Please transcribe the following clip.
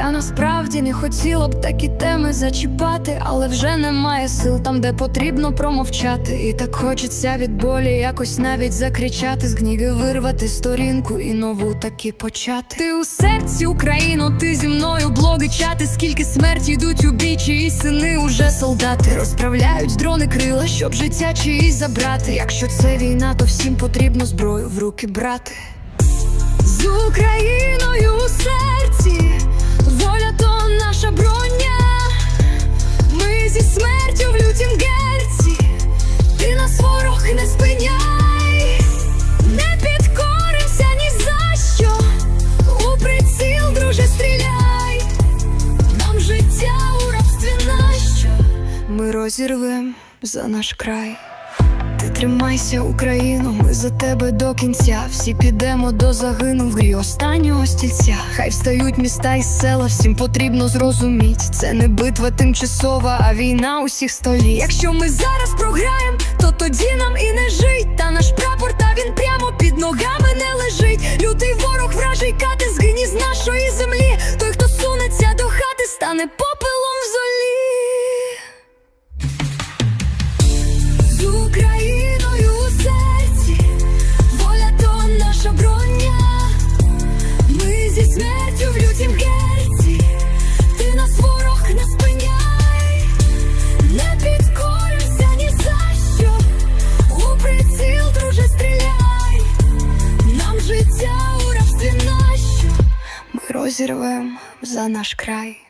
Я насправді не хотіла б такі теми зачіпати, але вже немає сил там, де потрібно промовчати. І так хочеться від болі якось навіть закричати, з гніви вирвати сторінку і нову таки почати. Ти у серці Україно, ти зі мною блоги чати. Скільки смерті йдуть у бій, чиї сини уже солдати розправляють дрони крила, щоб життя чиїсь забрати. Якщо це війна, то всім потрібно зброю в руки брати. З Україною Ми розірвем за наш край. Ти тримайся, Україно, ми за тебе до кінця. Всі підемо до загину в грі останнього стільця. Хай встають міста і села, всім потрібно зрозуміть. Це не битва тимчасова, а війна усіх століть. Якщо ми зараз програємо, то тоді нам і не жить. Та наш прапор, та він прямо під ногами не лежить. Лютий ворог вражий кати згині з нашої землі. Той, хто сунеться до хати, стане попелом Україною у воля то наша броня. Ми зі смертю в лютім герці, ти нас ворог не спиняй, не підкоримся ні за що. У приціл, друже, стріляй, нам життя у рабстві нащо. Ми розірвем за наш край.